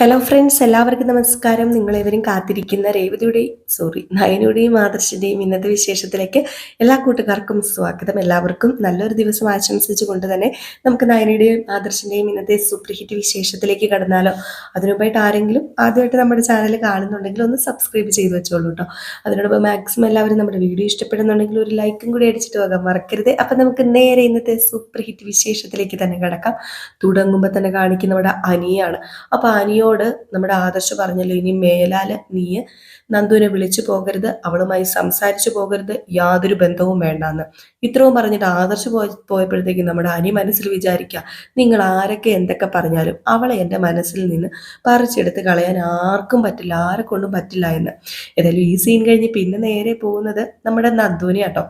Hello friends എല്ലാവർക്കും നമസ്കാരം. നിങ്ങളെവരും കാത്തിരിക്കുന്ന രേവതിയുടെയും സോറി നയനയുടെയും ആദർശിന്റെയും ഇന്നത്തെ വിശേഷത്തിലേക്ക് എല്ലാ കൂട്ടുകാർക്കും സ്വാഗതം. എല്ലാവർക്കും നല്ലൊരു ദിവസം ആശംസിച്ചുകൊണ്ട് തന്നെ നമുക്ക് നയനയുടെയും ആദർശിന്റെയും ഇന്നത്തെ സൂപ്പർ ഹിറ്റ് വിശേഷത്തിലേക്ക് കടന്നാലോ. അതിനുമായിട്ട് ആരെങ്കിലും ആദ്യമായിട്ട് നമ്മുടെ ചാനൽ കാണുന്നുണ്ടെങ്കിൽ ഒന്ന് സബ്സ്ക്രൈബ് ചെയ്ത് വെച്ചോളൂ കേട്ടോ അതിനോടൊപ്പം മാക്സിമം എല്ലാവരും നമ്മുടെ വീഡിയോ ഇഷ്ടപ്പെടുന്നുണ്ടെങ്കിൽ ഒരു ലൈക്കും കൂടി അടിച്ചിട്ട് പോകാൻ മറക്കരുത്. അപ്പം നമുക്ക് നേരെ ഇന്നത്തെ സൂപ്പർ ഹിറ്റ് വിശേഷത്തിലേക്ക് തന്നെ കിടക്കാം. തുടങ്ങുമ്പോൾ തന്നെ കാണിക്കുന്ന നമ്മുടെ അനിയാണ്. അപ്പോൾ അനിയോട് നമ്മുടെ ആദർശ് പറഞ്ഞല്ലോ ഇനി മേലാൽ നീ നന്ദുവിനെ വിളിച്ചു പോകരുത് അവളുമായി സംസാരിച്ചു പോകരുത് യാതൊരു ബന്ധവും വേണ്ടാന്ന്. ഇത്രയും പറഞ്ഞിട്ട് ആദർശ് പോയ പോയപ്പോഴത്തേക്കും നമ്മുടെ അനി മനസ്സിൽ വിചാരിക്കുക നിങ്ങൾ ആരൊക്കെ എന്തൊക്കെ പറഞ്ഞാലും അവളെ എന്റെ മനസ്സിൽ നിന്ന് പറിച്ചെടുത്ത് കളയാൻ ആർക്കും പറ്റില്ല ആരെ കൊണ്ടും പറ്റില്ല എന്ന്. ഏതായാലും ഈ സീൻ കഴിഞ്ഞ് പിന്നെ നേരെ പോകുന്നത് നമ്മുടെ നന്ദുവിനെ കേട്ടോ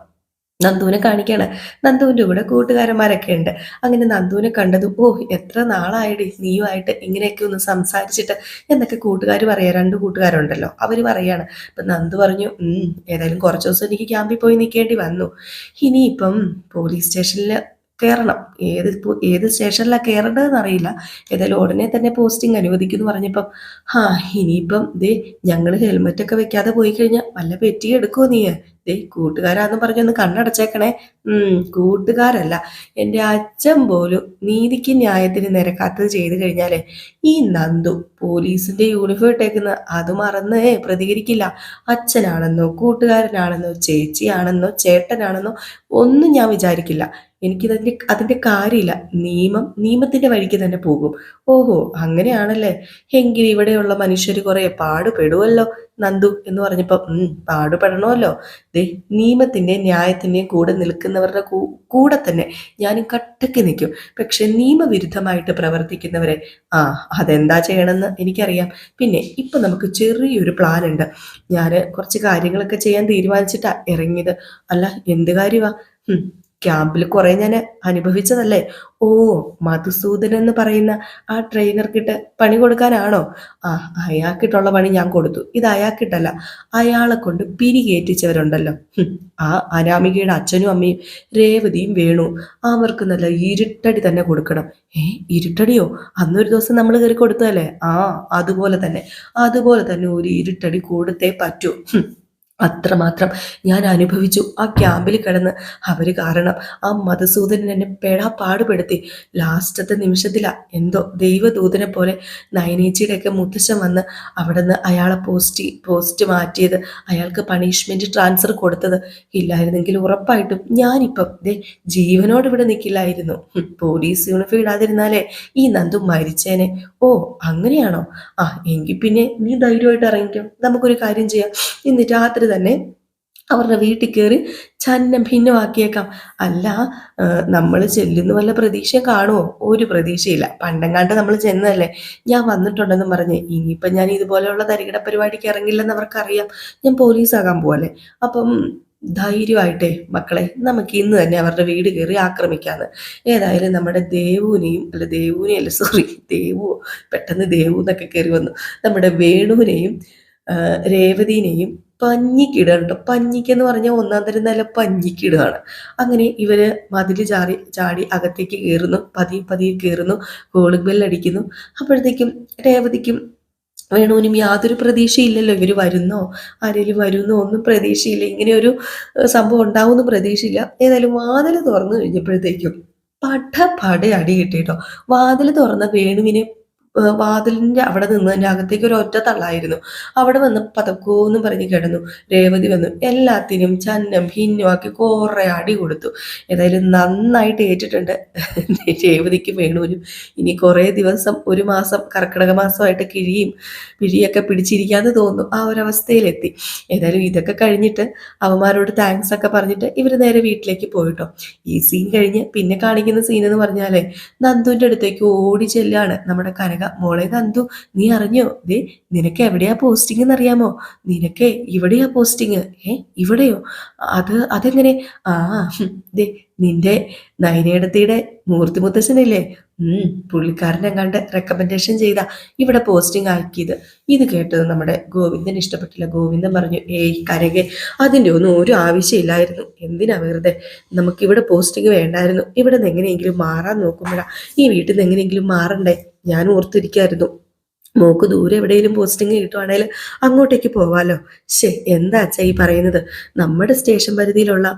നന്ദുവിനെ കാണിക്കാണ്. നന്ദുവിന്റെ കൂടെ കൂട്ടുകാരന്മാരൊക്കെ ഉണ്ട്. അങ്ങനെ നന്ദുവിനെ കണ്ടതും ഓ എത്ര നാളായിട്ട് നീയുമായിട്ട് ഇങ്ങനെയൊക്കെ ഒന്ന് സംസാരിച്ചിട്ട്? എന്നൊക്കെ കൂട്ടുകാർ പറയാ. രണ്ട് കൂട്ടുകാരുണ്ടല്ലോ അവർ പറയാണ്. അപ്പം നന്ദു പറഞ്ഞു ഏതായാലും കുറച്ച് ദിവസം എനിക്ക് ക്യാമ്പിൽ പോയി നിൽക്കേണ്ടി വന്നു. ഇനിയിപ്പം പോലീസ് സ്റ്റേഷനിൽ കയറണം ഏത് ഏത് സ്റ്റേഷനിലാണ് കയറേണ്ടതെന്ന് അറിയില്ല. ഏതായാലും ഉടനെ തന്നെ പോസ്റ്റിംഗ് അനുവദിക്കുമെന്ന് പറഞ്ഞപ്പം ഹാ ഇനിയിപ്പം ദേ ഞങ്ങൾ ഹെൽമെറ്റൊക്കെ വെക്കാതെ പോയി കഴിഞ്ഞാൽ വല്ല പെറ്റി എടുക്കുമോ നീ ദേ കൂട്ടുകാരാന്ന് പറഞ്ഞൊന്ന് കണ്ണടച്ചേക്കണേ. ഉം കൂട്ടുകാരല്ല. എന്റെ അച്ഛൻ പോലും നീതിക്ക് ന്യായത്തിന് നിരക്കാത്തത് ചെയ്തു കഴിഞ്ഞാലേ ഈ നന്ദു പോലീസിന്റെ യൂണിഫോം ഇട്ടേക്കുന്ന അത് മറന്ന് പ്രതികരിക്കില്ല. അച്ഛനാണെന്നോ കൂട്ടുകാരനാണെന്നോ ചേച്ചിയാണെന്നോ ചേട്ടനാണെന്നോ ഒന്നും ഞാൻ വിചാരിക്കില്ല. എനിക്കിതിന്റെ അതിന്റെ കാര്യമില്ല. നിയമം നിയമത്തിന്റെ വഴിക്ക് തന്നെ പോകും. ഓഹോ അങ്ങനെയാണല്ലേ? എങ്കിൽ ഇവിടെയുള്ള മനുഷ്യർ കുറെ പാടുപെടുമല്ലോ നന്ദു എന്ന് പറഞ്ഞപ്പോൾ പാടുപെടണമല്ലോ. ദേ ന്യായത്തിന്റെയും ന്യായത്തിന്റെയും കൂടെ നിൽക്കുന്നവരുടെ കൂടെ തന്നെ ഞാനും കട്ടക്ക് നിൽക്കും. പക്ഷെ നിയമവിരുദ്ധമായിട്ട് പ്രവർത്തിക്കുന്നവരെ ആ അതെന്താ ചെയ്യണമെന്ന് എനിക്കറിയാം. പിന്നെ ഇപ്പം നമുക്ക് ചെറിയൊരു പ്ലാൻ ഉണ്ട് ഞാൻ കുറച്ച് കാര്യങ്ങളൊക്കെ ചെയ്യാൻ തീരുമാനിച്ചിട്ടാണ് ഇറങ്ങിയത്. അല്ല എന്ത് കാര്യമാ ഉം, ക്യാമ്പിൽ കുറെ ഞാൻ അനുഭവിച്ചതല്ലേ? ഓ മധുസൂദൻ എന്ന് പറയുന്ന ആ ട്രെയിനർക്കിട്ട് പണി കൊടുക്കാനാണോ? ആ അയാൾക്കിട്ടുള്ള പണി ഞാൻ കൊടുത്തു. ഇത് അയാൾക്കിട്ടല്ല അയാളെ കൊണ്ട് പിരികേറ്റിച്ചവരുണ്ടല്ലോ ആ അനാമികയുടെ അച്ഛനും അമ്മയും രേവതിയും വേണു. അവർക്ക് നല്ല ഇരുട്ടടി തന്നെ കൊടുക്കണം. ഏ ഇരുട്ടടിയോ? അന്നൊരു ദിവസം നമ്മൾ കയറി കൊടുത്തതല്ലേ? ആ അതുപോലെ തന്നെ. അതുപോലെ തന്നെ ഒരു ഇരുട്ടടി കൊടുത്തേ പറ്റൂ. അത്രമാത്രം ഞാൻ അനുഭവിച്ചു. ആ ക്യാമ്പിൽ കിടന്ന് അവർ കാരണം ആ മധുസൂദനൻ എന്നെ പെടാ പാടുപെടുത്തി. ലാസ്റ്റത്തെ നിമിഷത്തിലാ എന്തോ ദൈവദൂതനെ പോലെ നയനേച്ചിയുടെയൊക്കെ മുത്തശ്ശൻ വന്ന് അവിടെ നിന്ന് അയാളെ പോസ്റ്റ് പോസ്റ്റ് മാറ്റിയത് അയാൾക്ക് പണിഷ്മെന്റ് ട്രാൻസ്ഫർ കൊടുത്തത്. ഇല്ലായിരുന്നെങ്കിൽ ഉറപ്പായിട്ടും ഞാനിപ്പം ദേ ജീവനോട് ഇവിടെ നിൽക്കില്ലായിരുന്നു പോലീസ് യൂണിഫോം ഇടാതിരുന്നാലേ ഈ നന്ദു മരിച്ചേനെ. ഓ അങ്ങനെയാണോ? ആ എങ്കിൽ പിന്നെ നീ ധൈര്യമായിട്ട് ഇറങ്ങിക്കും. നമുക്കൊരു കാര്യം ചെയ്യാം. ഇന്ന് രാത്രി തന്നെ അവരുടെ വീട്ടിൽ കയറി ചന്നം ഭിന്നമാക്കിയേക്കാം. അല്ല നമ്മൾ ചെല്ലുന്ന വല്ല പ്രതീക്ഷ കാണുമോ ഒരു പ്രതീക്ഷയില്ല. പണ്ടെങ്ങാണ്ട് നമ്മൾ ചെന്നതല്ലേ? ഞാൻ വന്നിട്ടുണ്ടെന്നും പറഞ്ഞ് ഇനിയിപ്പം ഞാൻ ഇതുപോലെയുള്ള തരികിട പരിപാടിക്ക് ഇറങ്ങില്ലെന്ന് അവർക്കറിയാം. ഞാൻ പോലീസാകാൻ പോവല്ലേ? അപ്പം ധൈര്യമായിട്ടെ മക്കളെ നമുക്ക് ഇന്ന് തന്നെ അവരുടെ വീട് കയറി ആക്രമിക്കാന്ന്. ഏതായാലും നമ്മുടെ ദേവുവിനെയും അല്ല ദേവുവിനെയും അല്ല സോറി ദേവു പെട്ടെന്ന് ദേവു എന്നൊക്കെ കയറി വന്നു. നമ്മുടെ വേണുവിനെയും ആ, രേവതിനെയും കേട്ടോ പഞ്ഞിക്കെന്ന് പറഞ്ഞാൽ ഒന്നാം തരം നല്ല പഞ്ഞിക്കിടുകയാണ് അങ്ങനെ ഇവർ മതിൽ ചാടി ചാടി അകത്തേക്ക് കയറുന്നു. പതിയെ പതിയെ കയറുന്നു. കോളിംഗ് ബെല്ലടിക്കുന്നു അപ്പോഴത്തേക്കും രേവതിക്കും വേണുവിനും യാതൊരു പ്രതീക്ഷയില്ലല്ലോ. ഇവർ വരുന്നോ? ആരെങ്കിലും വരുന്നോ? ഒന്നും പ്രതീക്ഷയില്ല. ഇങ്ങനെ ഒരു സംഭവം ഉണ്ടാവുമെന്ന് പ്രതീക്ഷയില്ല. ഏതായാലും വാതിൽ തുറന്നു കഴിഞ്ഞപ്പോഴത്തേക്കും പട പട അടി കിട്ടിയിട്ടോ വാതിൽ തുറന്ന വേണുവിനെ വാതിലിന്റെ അവിടെ നിന്ന് അകത്തേക്ക് ഒരു ഒറ്റ തള്ളായിരുന്നു. അവിടെ വന്ന് എന്ന് പറഞ്ഞ് കിടന്നു. രേവതി വന്നു. എല്ലാത്തിനും ചന്നം ഭിന്നമാക്കി കുറെ അടി കൊടുത്തു. ഏതായാലും നന്നായിട്ട് ഏറ്റിട്ടുണ്ട്. രേവതിക്ക് വേണുവിനും ഇനി കുറേ ദിവസം ഒരു മാസം കർക്കിടക മാസമായിട്ട് കിഴിയും പിഴിയൊക്കെ പിടിച്ചിരിക്കാന്ന് തോന്നുന്നു. ആ ഒരു അവസ്ഥയിലെത്തി. ഏതായാലും ഇതൊക്കെ കഴിഞ്ഞിട്ട് അവന്മാരോട് താങ്ക്സ് ഒക്കെ പറഞ്ഞിട്ട് ഇവർ നേരെ വീട്ടിലേക്ക് പോയിട്ടോ. ഈ സീൻ കഴിഞ്ഞ് പിന്നെ കാണിക്കുന്ന സീൻ എന്ന് പറഞ്ഞാലേ നന്ദുവിന്റെ അടുത്തേക്ക് ഓടി ചെല്ലാണ് നമ്മുടെ കനക മോളെ നന്ദു നീ അറിഞ്ഞോ? ദേ നിനക്ക് എവിടെയാ പോസ്റ്റിംഗ് എന്നറിയാമോ നിനക്ക് ഇവിടെയാ പോസ്റ്റിംഗ് ഏ ഇവിടെയോ? അത് അതെങ്ങനെ? ആ ദേ നിന്റെ നയനേടത്തിയുടെ മൂർത്തി മുത്തശ്ശനില്ലേ ഉം പുള്ളിക്കാരനെ കണ്ട് റെക്കമെൻഡേഷൻ ചെയ്ത ഇവിടെ പോസ്റ്റിംഗ് ആക്കിയത്. ഇത് കേട്ടത് നമ്മുടെ ഗോവിന്ദൻ ഇഷ്ടപ്പെട്ടില്ല. ഗോവിന്ദൻ പറഞ്ഞു ഏയ് കരകെ അതിന്റെ ഒന്നും ഒരു ആവശ്യമില്ലായിരുന്നു. എന്തിനാ വെറുതെ? നമുക്കിവിടെ പോസ്റ്റിംഗ് വേണ്ടായിരുന്നു. ഇവിടെ നിന്ന് എങ്ങനെയെങ്കിലും മാറാൻ നോക്കുമ്പോഴാ. ഈ വീട്ടിൽ നിന്ന് എങ്ങനെയെങ്കിലും മാറണ്ടേ? ഞാൻ ഓർത്തിരിക്കായിരുന്നു. മോക്ക് ദൂരെ എവിടെയെങ്കിലും പോസ്റ്റിംഗ് കിട്ടുവാണെങ്കിൽ അങ്ങോട്ടേക്ക് പോവാലോ. ശേ എന്താ അച്ഛ ഈ പറയുന്നത്? നമ്മുടെ സ്റ്റേഷൻ പരിധിയിലുള്ള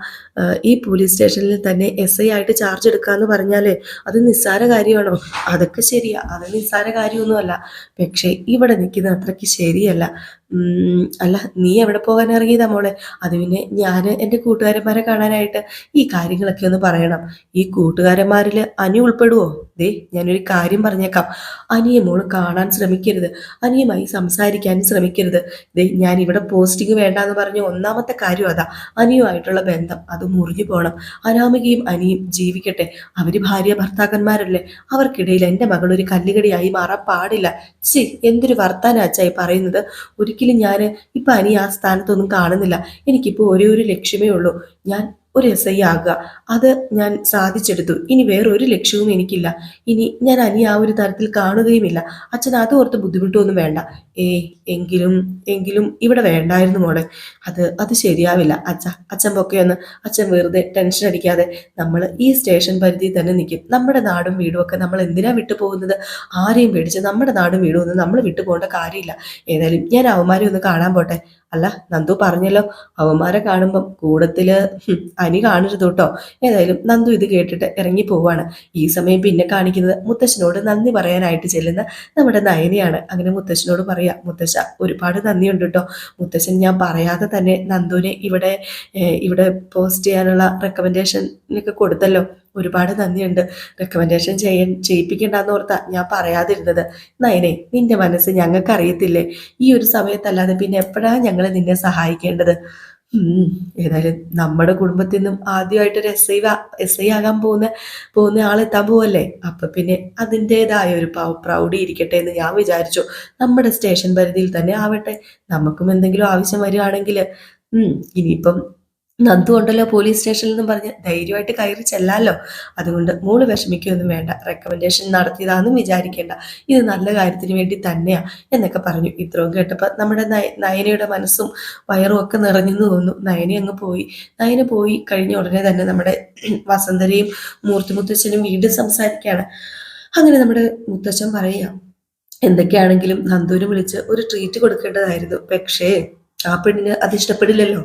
ഈ പോലീസ് സ്റ്റേഷനിൽ തന്നെ എസ് ഐ ആയിട്ട് ചാർജ് എടുക്കാന്ന് പറഞ്ഞാലേ അത് നിസ്സാര കാര്യമാണോ? അതൊക്കെ ശരിയാ. അത് നിസ്സാര കാര്യമൊന്നുമല്ല. പക്ഷേ ഇവിടെ നിൽക്കുന്നത് അത്രയ്ക്ക് ശരിയല്ല. അല്ല നീ എവിടെ പോകാൻ ഇറങ്ങിയതാ മോളെ? അത് പിന്നെ ഞാൻ എന്റെ കൂട്ടുകാരന്മാരെ കാണാനായിട്ട് ഈ കാര്യങ്ങളൊക്കെ ഒന്ന് പറയണം. ഈ കൂട്ടുകാരന്മാരിൽ അനി ഉൾപ്പെടുവോ? ദേ ഞാനൊരു കാര്യം പറഞ്ഞേക്കാം. അനിയെ മോൾ കാണാൻ ശ്രമിക്കരുത്. അനിയുമായി സംസാരിക്കാനും ശ്രമിക്കരുത്. ദേ ഞാൻ ഇവിടെ പോസ്റ്റിംഗ് വേണ്ടാന്ന് പറഞ്ഞ ഒന്നാമത്തെ കാര്യം അതാ. അനിയുമായിട്ടുള്ള ബന്ധം അത് മുറിഞ്ഞു പോകണം അനാമികയും അനിയും ജീവിക്കട്ടെ. അവർ ഭാര്യ ഭർത്താക്കന്മാരല്ലേ? അവർക്കിടയിൽ എന്റെ മകൾ ഒരു കല്ലുകടിയായി മാറാൻ പാടില്ല. ചി എന്തൊരു വർത്താനാച്ചായി പറയുന്നത്? പറയുന്നത് ഒരിക്കലും ഞാൻ ഇപ്പം അനി ആ സ്ഥാനത്തൊന്നും കാണുന്നില്ല. എനിക്കിപ്പോൾ ഒരേ ഒരു ലക്ഷ്യമേ ഉള്ളൂ. ഞാൻ ഒരു എസ് ഐ ആകുക. അത് ഞാൻ സാധിച്ചെടുത്തു. ഇനി വേറൊരു ലക്ഷ്യവും എനിക്കില്ല. ഇനി ഞാൻ അനി ആ ഒരു തരത്തിൽ കാണുകയുമില്ല. അച്ഛൻ അത് ഓർത്ത് ബുദ്ധിമുട്ടൊന്നും വേണ്ട. ഏ എങ്കിലും എങ്കിലും ഇവിടെ വേണ്ടായിരുന്നു മോളെ. അത് അത് ശരിയാവില്ല. അച്ഛ അച്ഛൻ പൊക്കെയൊന്ന് അച്ഛൻ വെറുതെ ടെൻഷൻ അടിക്കാതെ നമ്മൾ ഈ സ്റ്റേഷൻ പരിധി തന്നെ നിൽക്കും നമ്മുടെ നാടും വീടും ഒക്കെ നമ്മൾ എന്തിനാ വിട്ടു പോകുന്നത്? ആരെയും പേടിച്ച് നമ്മുടെ നാടും വീടും ഒന്നും നമ്മൾ വിട്ടു പോകേണ്ട കാര്യമില്ല. ഏതായാലും ഞാൻ അവന്മാരെ ഒന്ന് കാണാൻ പോട്ടെ. അല്ല നന്ദു പറഞ്ഞല്ലോ അവന്മാരെ കാണുമ്പം കൂടത്തിൽ അനി കാണരുത് കേട്ടോ. ഏതായാലും നന്ദു ഇത് കേട്ടിട്ട് ഇറങ്ങി പോവാണ്. ഈ സമയം പിന്നെ കാണിക്കുന്നത് മുത്തശ്ശനോട് നന്ദി പറയാനായിട്ട് ചെല്ലുന്ന നമ്മുടെ നയനിയാണ്. അങ്ങനെ മുത്തശ്ശനോട് പറയാ മുത്തശ്ശ ഒരുപാട് നന്ദിയുണ്ട് കേട്ടോ. മുത്തശ്ശൻ ഞാൻ പറയാതെ തന്നെ നന്ദുവിനെ ഇവിടെ ഇവിടെ പോസ്റ്റ് ചെയ്യാനുള്ള റെക്കമെൻഡേഷനൊക്കെ കൊടുത്തല്ലോ. ഒരുപാട് നന്ദിയുണ്ട്. റെക്കമെൻഡേഷൻ ചെയ്യാൻ ചെയ്യിപ്പിക്കേണ്ടെന്ന് ഓർത്താ ഞാൻ പറയാതിരുന്നത്. നയനെ നിന്റെ മനസ്സ് ഞങ്ങൾക്ക് അറിയത്തില്ലേ ഈ ഒരു സമയത്തല്ലാതെ പിന്നെ എപ്പോഴാണ് ഞങ്ങൾ നിന്നെ സഹായിക്കേണ്ടത്? ഏതായാലും നമ്മുടെ കുടുംബത്തിൽ നിന്നും ആദ്യമായിട്ട് ഒരു എസ് ഐ എസ് ഐ ആകാൻ പോകുന്ന പോകുന്ന ആളെത്താൻ പോവല്ലേ? അപ്പൊ പിന്നെ അതിന്റെതായ ഒരു പ്രൗഢി ഇരിക്കട്ടെ എന്ന് ഞാൻ വിചാരിച്ചു. നമ്മുടെ സ്റ്റേഷൻ പരിധിയിൽ തന്നെ ആവട്ടെ. നമുക്കും എന്തെങ്കിലും ആവശ്യം വരികയാണെങ്കിൽ ഇനിയിപ്പം നന്ദു ഉണ്ടല്ലോ പോലീസ് സ്റ്റേഷനിൽ നിന്നും പറഞ്ഞ് ധൈര്യമായിട്ട് കയറി ചെല്ലാലോ. അതുകൊണ്ട് മോൾ വിഷമിക്കുകയൊന്നും വേണ്ട. റെക്കമെൻഡേഷൻ നടത്തിയതാണെന്നും വിചാരിക്കേണ്ട. ഇത് നല്ല കാര്യത്തിന് വേണ്ടി തന്നെയാ എന്നൊക്കെ പറഞ്ഞു. ഇത്രയും കേട്ടപ്പോൾ നമ്മുടെ നയ- നയനയുടെ മനസ്സും വയറും ഒക്കെ നിറഞ്ഞെന്ന് തോന്നുന്നു. നയന അങ്ങ് പോയി. നയന പോയി കഴിഞ്ഞ ഉടനെ തന്നെ നമ്മുടെ വസന്തരയും മൂർത്തിമുത്തച്ഛനും വീണ്ടും സംസാരിക്കുകയാണ്. അങ്ങനെ നമ്മുടെ മുത്തച്ഛൻ പറയുക എന്തൊക്കെയാണെങ്കിലും നന്ദുവിനെ വിളിച്ച് ഒരു ട്രീറ്റ് കൊടുക്കേണ്ടതായിരുന്നു. പക്ഷേ ആ പെണ്ണിന് അത് ഇഷ്ടപ്പെടില്ലല്ലോ.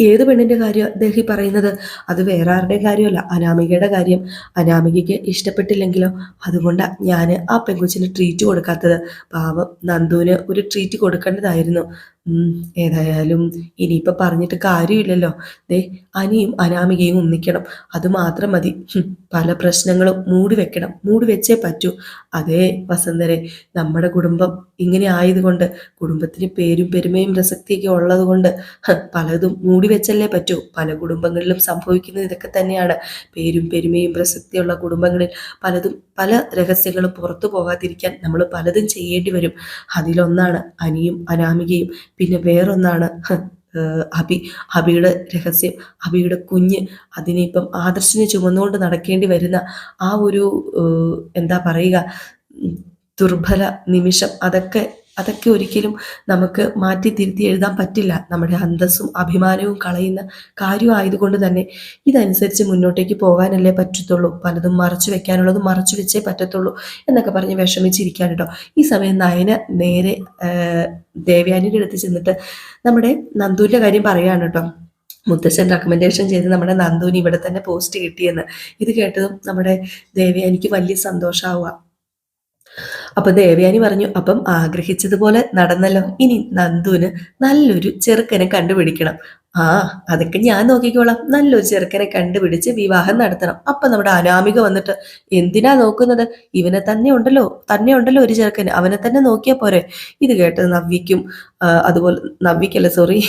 ഏത് പെണ്ണിന്റെ കാര്യം ദേഹി പറയുന്നത്? അത് വേറെ ആരുടെ കാര്യമല്ല. അനാമികയുടെ കാര്യം. അനാമികയ്ക്ക് ഇഷ്ടപ്പെട്ടില്ലെങ്കിലോ? അതുകൊണ്ട് ഞാൻ ആ പെങ്കുച്ചിന് ട്രീറ്റ് കൊടുക്കാത്തത്. പാവം നന്ദുവിന് ഒരു ട്രീറ്റ് കൊടുക്കേണ്ടതായിരുന്നു. ഏതായാലും ഇനിയിപ്പോൾ പറഞ്ഞിട്ട് കാര്യമില്ലല്ലോ. ദേ അനിയും അനാമികയും ഒന്നിക്കണം. അത് മാത്രം മതി. പല പ്രശ്നങ്ങളും മൂടി വെക്കണം. മൂടി വെച്ചേ പറ്റൂ. അതേ വസന്തരെ നമ്മുടെ കുടുംബം ഇങ്ങനെ ആയതുകൊണ്ട് കുടുംബത്തിന് പേരും പെരുമയും പ്രസക്തിയൊക്കെ ഉള്ളത് കൊണ്ട് പലതും മൂടി വെച്ചല്ലേ പറ്റൂ. പല കുടുംബങ്ങളിലും സംഭവിക്കുന്നത് ഇതൊക്കെ തന്നെയാണ്. പേരും പെരുമയും പ്രസക്തിയുള്ള കുടുംബങ്ങളിൽ പലതും പല രഹസ്യങ്ങളും പുറത്തു പോകാതിരിക്കാൻ നമ്മൾ പലതും ചെയ്യേണ്ടി വരും. അതിലൊന്നാണ് അനിയും അനാമികയും പിന്നെ വേറൊന്നാണ് അബി അബിയുടെ രഹസ്യം അബിയുടെ കുഞ്ഞ് അതിനിപ്പം ആദർശിനെ ചുമന്നുകൊണ്ട് നടക്കേണ്ടി വരുന്ന ആ ഒരു എന്താ പറയുക ദുർബല നിമിഷം അതൊക്കെ അതൊക്കെ ഒരിക്കലും നമുക്ക് മാറ്റി തിരുത്തി എഴുതാൻ പറ്റില്ല. നമ്മുടെ അന്തസ്സും അഭിമാനവും കളയുന്ന കാര്യമായതുകൊണ്ട് തന്നെ ഇതനുസരിച്ച് മുന്നോട്ടേക്ക് പോകാനല്ലേ പറ്റത്തുള്ളൂ. പലതും മറച്ചു വെക്കാനുള്ളത് മറച്ചു വെച്ചേ പറ്റത്തുള്ളൂ എന്നൊക്കെ പറഞ്ഞ് വിഷമിച്ചിരിക്കാൻ കേട്ടോ ഈ സമയം നയന നേരെ ദേവ്യാനിയുടെ അടുത്ത് ചെന്നിട്ട് നമ്മുടെ നന്ദൂരിന്റെ കാര്യം പറയാണ് കേട്ടോ മുത്തശ്ശൻ റെക്കമെൻഡേഷൻ ചെയ്ത് നമ്മുടെ നന്ദുവിന് ഇവിടെ തന്നെ പോസ്റ്റ് കിട്ടിയെന്ന്. ഇത് കേട്ടതും നമ്മുടെ ദേവയാനിക്ക് വലിയ സന്തോഷമാവുക അപ്പൊ ദേവയാനി പറഞ്ഞു അപ്പം ആഗ്രഹിച്ചതുപോലെ നടന്നല്ലോ. ഇനി നന്ദുവിന് നല്ലൊരു ചെറുക്കനെ കണ്ടുപിടിക്കണം. ആ അതൊക്കെ ഞാൻ നോക്കിക്കോളാം. നല്ലൊരു ചെറുക്കനെ കണ്ടുപിടിച്ച് വിവാഹം നടത്തണം. അപ്പൊ നമ്മുടെ അനാമിക വന്നിട്ട് എന്തിനാ നോക്കുന്നത്? ഇവനെ തന്നെ ഉണ്ടല്ലോ തന്നെ ഉണ്ടല്ലോ ഒരു ചെറുക്കൻ. അവനെ തന്നെ നോക്കിയാ പോരെ. ഇത് കേട്ടത് നവ്യക്കും അതുപോലെ നവ്യക്കല്ല സോറി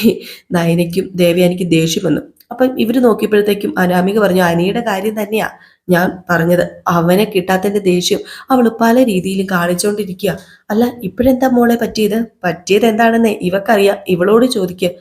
നയനയ്ക്കും ദേവയാനിക്ക് ദേഷ്യം വന്നു. അപ്പം ഇവർ നോക്കിയപ്പോഴത്തേക്കും അനാമിക പറഞ്ഞു അനിയുടെ കാര്യം തന്നെയാ. ഞാൻ പറഞ്ഞത് അവനെ കിട്ടാത്തതിന്റെ ദേഷ്യം അവൾ പല രീതിയിലും കാണിച്ചുകൊണ്ടിരിക്കുക അല്ല ഇപ്പോഴെന്താ മോളെ പറ്റിയത്? പറ്റിയത് എന്താണെന്ന് ഇവക്കറിയാം ഇവളോട് ചോദിക്കുക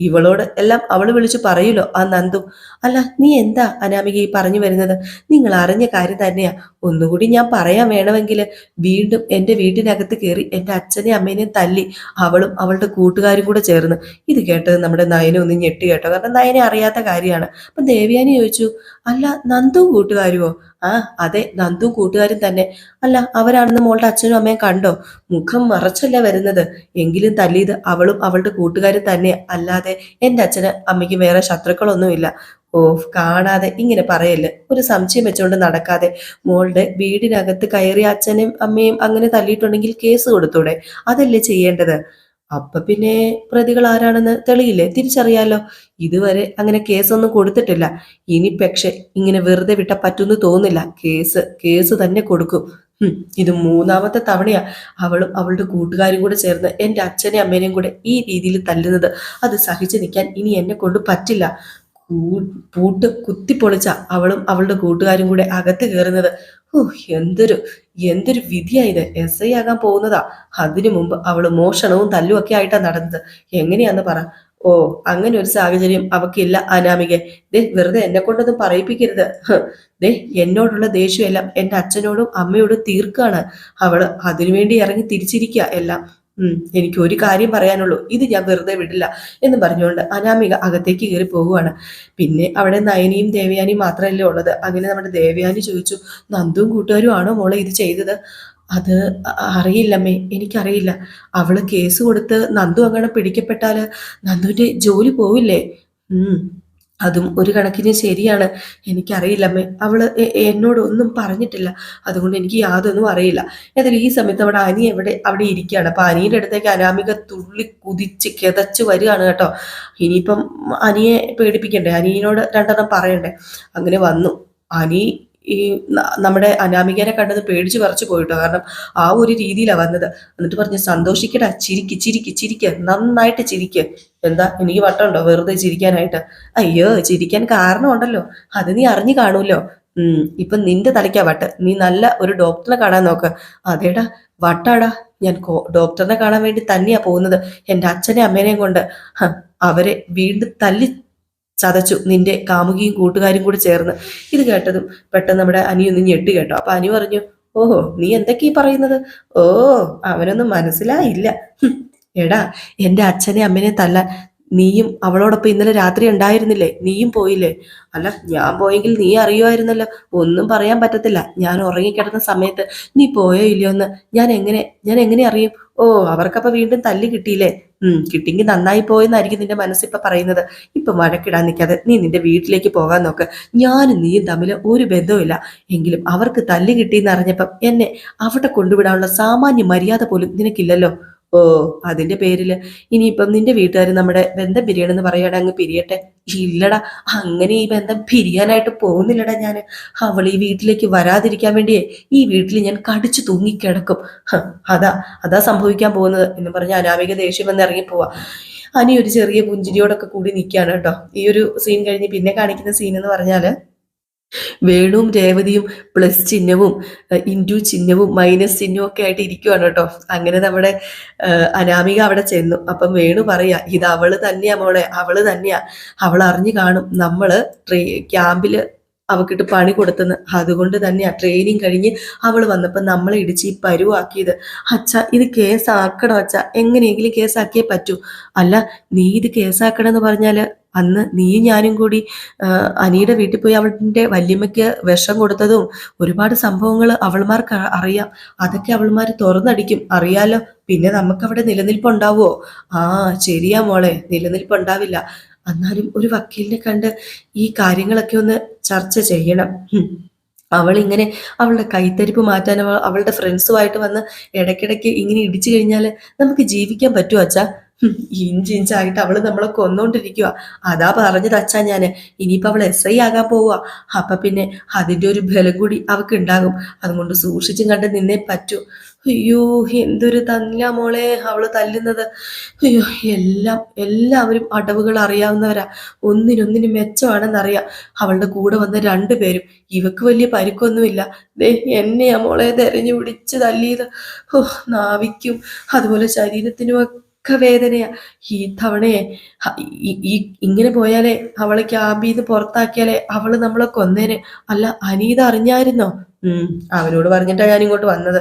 ഇവളോട് എല്ലാം അവൾ വിളിച്ചു പറയൂലോ? ആ നന്ദു. അല്ല നീ എന്താ അനാമിക ഈ പറഞ്ഞു വരുന്നത്? നിങ്ങൾ അറിഞ്ഞ കാര്യം തന്നെയാ. ഒന്നുകൂടി ഞാൻ പറയാൻ വേണമെങ്കിൽ വീണ്ടും എന്റെ വീട്ടിനകത്ത് കയറി എന്റെ അച്ഛനെയും അമ്മേനെയും തല്ലി അവളും അവളുടെ കൂട്ടുകാരും കൂടെ ചേർന്ന്. ഇത് കേട്ടത് നമ്മുടെ നയനെ ഒന്ന് ഞെട്ടി കേട്ടോ. കാരണം നയനെ അറിയാത്ത കാര്യമാണ്. അപ്പം ദേവ്യാനി ചോദിച്ചു അല്ല നന്ദു കൂട്ടുകാരുമോ ആ അതെ നന്ദു കൂട്ടുകാരും തന്നെ. അല്ല അവരാണെന്ന് മോളുടെ അച്ഛനും അമ്മയും കണ്ടോ? മുഖം മറച്ചല്ല വരുന്നത്. എങ്കിലും തല്ലിയത് അവളും അവളുടെ കൂട്ടുകാരും തന്നെ. അല്ലാതെ എന്റെ അച്ഛന് അമ്മയ്ക്ക് വേറെ ശത്രുക്കളൊന്നുമില്ല. ഓ കാണാതെ ഇങ്ങനെ പറയല്ലേ? ഒരു സംശയം വെച്ചുകൊണ്ട് നടക്കാതെ. മോളുടെ വീടിനകത്ത് കയറി അച്ഛനും അമ്മയും അങ്ങനെ തല്ലിയിട്ടുണ്ടെങ്കിൽ കേസ് കൊടുത്തൂടെ? അതല്ലേ ചെയ്യേണ്ടത്? അപ്പൊ പിന്നെ പ്രതികൾ ആരാണെന്ന് തെളിയില്ലേ? തിരിച്ചറിയാലോ. ഇതുവരെ അങ്ങനെ കേസൊന്നും കൊടുത്തിട്ടില്ല. ഇനി പക്ഷെ ഇങ്ങനെ വെറുതെ വിട്ട പറ്റുമെന്ന് തോന്നില്ല കേസ് കേസ് തന്നെ കൊടുക്കും. ഇത് മൂന്നാമത്തെ തവണയാ അവളും അവളുടെ കൂട്ടുകാരും കൂടെ ചേർന്ന് എന്റെ അച്ഛനെയും അമ്മേനെയും കൂടെ ഈ രീതിയിൽ തല്ലുന്നത്. അത് സഹിച്ചു നിൽക്കാൻ ഇനി എന്നെ കൊണ്ട് പറ്റില്ല. പൂട്ട് കുത്തിപ്പൊളിച്ച അവളും അവളുടെ കൂട്ടുകാരും കൂടെ അകത്ത് കയറുന്നത്. ഓ എന്തൊരു എന്തൊരു വിധിയാ ഇത്? എസ് ഐ ആകാൻ പോകുന്നതാ. അതിനു മുമ്പ് അവൾ മോഷണവും തല്ലും ഒക്കെ ആയിട്ടാ നടന്നത്. എങ്ങനെയാന്ന് പറ. ഓ അങ്ങനെ ഒരു സാഹചര്യം അവക്കില്ല അനാമികെ. ദേ വെറുതെ എന്നെ കൊണ്ടൊന്നും പറയിപ്പിക്കരുത്. ദേ എന്നോടുള്ള ദേഷ്യമെല്ലാം എന്റെ അച്ഛനോടും അമ്മയോടും തീർക്കാണ്. അവൾ അതിനുവേണ്ടി ഇറങ്ങി തിരിച്ചിരിക്കുക എല്ലാം. എനിക്ക് ഒരു കാര്യം പറയാനുള്ളൂ. ഇത് ഞാൻ വെറുതെ വിടില്ല എന്ന് പറഞ്ഞുകൊണ്ട് അനാമിക അകത്തേക്ക് കയറി പോവുകയാണ് പിന്നെ അവിടെ നയനിയും ദേവയാനിയും മാത്രമല്ലേ ഉള്ളത്. അങ്ങനെ നമ്മുടെ ദേവയാനി ചോദിച്ചു നന്ദും കൂട്ടുകാരും ആണോ മോളെ ഇത് ചെയ്തത്? അത് അറിയില്ലമ്മേ എനിക്കറിയില്ല. അവൾ കേസ് കൊടുത്ത് നന്ദു അങ്ങനെ പിടിക്കപ്പെട്ടാൽ നന്ദുവിന്റെ ജോലി പോവില്ലേ? അതും ഒരു കണക്കിന് ശരിയാണ്. എനിക്കറിയില്ലമ്മേ അവൾ എ- എന്നോട് ഒന്നും പറഞ്ഞിട്ടില്ല. അതുകൊണ്ട് എനിക്ക് യാതൊന്നും അറിയില്ല. ഏതായാലും ഈ സമയത്ത് അവിടെ അനി എവിടെ അവിടെ ഇരിക്കുകയാണ്. അപ്പൊ അനിയുടെ അടുത്തേക്ക് അനാമിക തുള്ളി കുതിച്ച് കിതച്ച് വരികയാണ് കേട്ടോ. ഇനിയിപ്പം അനിയെ പേടിപ്പിക്കണ്ടേ? അനിയനോട് രണ്ടെണ്ണം പറയണ്ടേ? അങ്ങനെ വന്നു. അനി ഈ നമ്മുടെ അനാമികനെ കണ്ടത് പേടിച്ച് പറിച്ചു പോയിട്ടോ. കാരണം ആ ഒരു രീതിയിലാണ് വന്നത്. എന്നിട്ട് പറഞ്ഞ് സന്തോഷിക്കടാ ചിരിക്ക് ചിരിക്ക് ചിരിക്ക് നന്നായിട്ട് ചിരിക്ക്. എന്താ എനിക്ക് വട്ടമുണ്ടോ? വെറുതെ ചിരിക്കാനായിട്ട്. അയ്യോ ചിരിക്കാൻ കാരണമുണ്ടല്ലോ. അത് നീ അറിഞ്ഞു കാണൂല്ലോ ഉം ഇപ്പൊ നിന്റെ തലയ്ക്കാ വട്ട്. നീ നല്ല ഒരു ഡോക്ടറെ കാണാൻ നോക്ക്. അതേടാ വട്ടാടാ. ഞാൻ ഡോക്ടറിനെ കാണാൻ വേണ്ടി തന്നെയാ പോകുന്നത്. എന്റെ അച്ഛനെ അമ്മേനെയും കൊണ്ട്. അവരെ വീണ്ടും തല്ലി ചതച്ചു. നിന്റെ കാമുകിയും കൂട്ടുകാരും കൂടി ചേർന്ന്. ഇത് കേട്ടതും പെട്ടെന്ന് നമ്മുടെ അനി ഒന്ന് ഞെട്ടി കേട്ടോ. അപ്പൊ അനി പറഞ്ഞു ഓഹോ നീ എന്തൊക്കെ ഈ പറയുന്നത്? ഓ അവനൊന്നും മനസ്സിലായില്ല. എടാ എന്റെ അച്ഛനെ അമ്മനെ തല്ലാൻ നീയും അവളോടൊപ്പം ഇന്നലെ രാത്രി ഉണ്ടായിരുന്നില്ലേ? നീയും പോയില്ലേ? അല്ല ഞാൻ പോയെങ്കിൽ നീ അറിയുമായിരുന്നല്ലോ. ഒന്നും പറയാൻ പറ്റത്തില്ല. ഞാൻ ഉറങ്ങിക്കിടന്ന സമയത്ത് നീ പോയോ ഇല്ലയോ എന്ന് ഞാൻ എങ്ങനെ ഞാൻ എങ്ങനെ അറിയും? ഓ അവർക്കപ്പൊ വീണ്ടും തല്ലി കിട്ടിയില്ലേ? ഉം കിട്ടിയെങ്കിൽ നന്നായി പോയെന്നായിരിക്കും നിന്റെ മനസ്സിപ്പൊ പറയുന്നത്. ഇപ്പൊ വഴക്കിടാൻ നിൽക്കാതെ നീ നിന്റെ വീട്ടിലേക്ക് പോകാൻ നോക്ക്. ഞാനും നീയും തമ്മിൽ ഒരു ബന്ധവുമില്ല. എങ്കിലും അവർക്ക് തല്ലി കിട്ടിയെന്ന് അറിഞ്ഞപ്പം എന്നെ അവിടെ കൊണ്ടുവിടാനുള്ള സാമാന്യ മര്യാദ പോലും നിനക്കില്ലല്ലോ. ഓ അതിന്റെ പേരിൽ ഇനിയിപ്പം നിന്റെ വീട്ടുകാർ നമ്മുടെ ബന്ധം പിരിയണമെന്ന് പറയാടാ അങ്ങ് പിരിയട്ടെ. ഇല്ലടാ അങ്ങനെ ഈ ബന്ധം പിരിയാനായിട്ട് പോകുന്നില്ലടാ ഞാൻ അവൾ ഈ വീട്ടിലേക്ക് വരാതിരിക്കാൻ വേണ്ടിയേ ഈ വീട്ടിൽ ഞാൻ കടിച്ചു തൂങ്ങിക്കിടക്കും അതാ അതാ സംഭവിക്കാൻ പോകുന്നത് എന്ന് പറഞ്ഞ അനാമിക ദേഷ്യം വന്ന് ഇറങ്ങിപ്പോവാ അനി ഒരു ചെറിയ പുഞ്ചിരിയോടൊക്കെ കൂടി നിൽക്കുകയാണ് കേട്ടോ. ഈ ഒരു സീൻ കഴിഞ്ഞ് പിന്നെ കാണിക്കുന്ന സീൻ എന്ന് പറഞ്ഞാൽ വേണുവും രേവതിയും പ്ലസ് ചിഹ്നവും ഇന്റു ചിഹ്നവും മൈനസ് ചിഹ്നവും ഒക്കെ ആയിട്ട് ഇരിക്കുവാണ് കേട്ടോ. അങ്ങനെ നമ്മുടെ ആ, അനാമിക അവിടെ ചെന്നു. അപ്പം വേണു പറയാ ഇത് അവൾ തന്നെയാ മോളെ അവൾ തന്നെയാ. അവൾ അറിഞ്ഞു കാണും നമ്മൾ ട്രേ ക്യാമ്പിൽ അവക്കിട്ട് പണി കൊടുത്തെന്ന്. അതുകൊണ്ട് തന്നെയാ ട്രെയിനിങ് കഴിഞ്ഞ് അവൾ വന്നപ്പോൾ നമ്മളെ ഇടിച്ച് ഈ പരുവാക്കിയത്. അച്ഛ ഇത് കേസാക്കണം അച്ഛ? എങ്ങനെയെങ്കിലും കേസാക്കിയേ പറ്റൂ. അല്ല നീ ഇത് കേസാക്കണം എന്ന് പറഞ്ഞാൽ അന്ന് നീയും ഞാനും കൂടി അനിയുടെ വീട്ടിൽ പോയി അവളുടെ വല്യമ്മയ്ക്ക് വിഷം കൊടുത്തതും ഒരുപാട് സംഭവങ്ങൾ അവൾമാർക്ക് അറിയാം. അതൊക്കെ അവൾമാർ തുറന്നടിക്കും. അറിയാലോ? പിന്നെ നമുക്ക് അവിടെ നിലനിൽപ്പുണ്ടാവോ ആ ശരിയാ മോളെ നിലനിൽപ്പുണ്ടാവില്ല. എന്നാലും ഒരു വക്കീലിനെ കണ്ട് ഈ കാര്യങ്ങളൊക്കെ ഒന്ന് ചർച്ച ചെയ്യണം. അവൾ ഇങ്ങനെ അവളുടെ കൈത്തരിപ്പ് മാറ്റാൻ അവളുടെ ഫ്രണ്ട്സുമായിട്ട് വന്ന് ഇടയ്ക്കിടയ്ക്ക് ഇങ്ങനെ ഇടിച്ചു കഴിഞ്ഞാൽ നമുക്ക് ജീവിക്കാൻ പറ്റുമോ അച്ഛാ? ഹും, ഇഞ്ച് ഇഞ്ചായിട്ട് അവൾ നമ്മളെ കൊന്നോണ്ടിരിക്കുക അതാ പറഞ്ഞത് അച്ഛാ ഞാൻ. ഇനിയിപ്പോ അവൾ എസ് ഐ ആകാൻ പോവുക അപ്പൊ പിന്നെ അതിന്റെ ഒരു ബലം കൂടി അവക്ക് ഉണ്ടാകും അതുകൊണ്ട് സൂക്ഷിച്ചും കണ്ട് നിന്നേ പറ്റൂ. അയ്യോ എന്തൊരു തല്ല മോളെ അവൾ തല്ലുന്നത്. അയ്യോ എല്ലാം എല്ലാവരും അടവുകൾ അറിയാവുന്നവരാ. ഒന്നിനൊന്നിനും മെച്ചമാണെന്നറിയാം. അവളുടെ കൂടെ വന്ന രണ്ടുപേരും ഇവക്ക് വലിയ പരിക്കൊന്നുമില്ല. ദേ എന്നെയാ മോളെ തെരഞ്ഞു പിടിച്ച് തല്ലിയത്. ഓ നാവിക്കും അതുപോലെ ശരീരത്തിനും ഒക്കെ വേദനയാ ഈ തവണയെ ഈ- ഇങ്ങനെ പോയാലേ അവളെ ക്യാമ്പിൽ നിന്ന് പുറത്താക്കിയാലേ അവൾ നമ്മളെ കൊന്നേനെ. അല്ല അനീത അറിഞ്ഞായിരുന്നോ? അവനോട് പറഞ്ഞിട്ടാണ് ഞാൻ ഇങ്ങോട്ട് വന്നത്.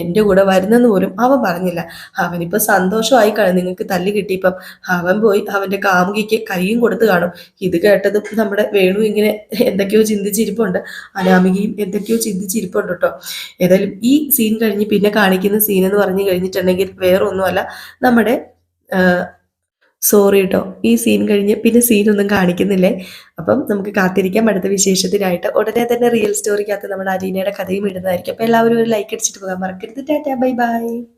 എന്റെ കൂടെ വരുന്നെന്ന് പോലും അവൻ പറഞ്ഞില്ല. അവനിപ്പോ സന്തോഷമായി കാണും നിങ്ങൾക്ക് തല്ലി കിട്ടിയപ്പം അവൻ പോയി അവന്റെ കാമുകിക്ക് കൈയും കൊടുത്തു കാണും. ഇത് കേട്ടതും നമ്മുടെ വേണു ഇങ്ങനെ എന്തൊക്കെയോ ചിന്തിച്ചിരിപ്പുണ്ട്. അനാമികയും എന്തൊക്കെയോ ചിന്തിച്ചിരിപ്പുണ്ട് കേട്ടോ. ഏതായാലും ഈ സീൻ കഴിഞ്ഞ് പിന്നെ കാണിക്കുന്ന സീൻ എന്ന് പറഞ്ഞു കഴിഞ്ഞിട്ടുണ്ടെങ്കിൽ വേറെ ഒന്നുമല്ല നമ്മുടെ സോറി കേട്ടോ ഈ സീൻ കഴിഞ്ഞ് പിന്നെ സീനൊന്നും കാണിക്കുന്നില്ലേ? അപ്പം നമുക്ക് കാത്തിരിക്കാം. അടുത്ത വിശേഷത്തിനായിട്ട്. ഉടനെ തന്നെ റിയൽ സ്റ്റോറിക്കകത്ത് നമ്മുടെ അരീനയുടെ കഥയും ഇടുന്നതായിരിക്കും. അപ്പം എല്ലാവരും ഒരു ലൈക്ക് അടിച്ചിട്ട് പോകാൻ മറക്കരുത്. Tata bye bye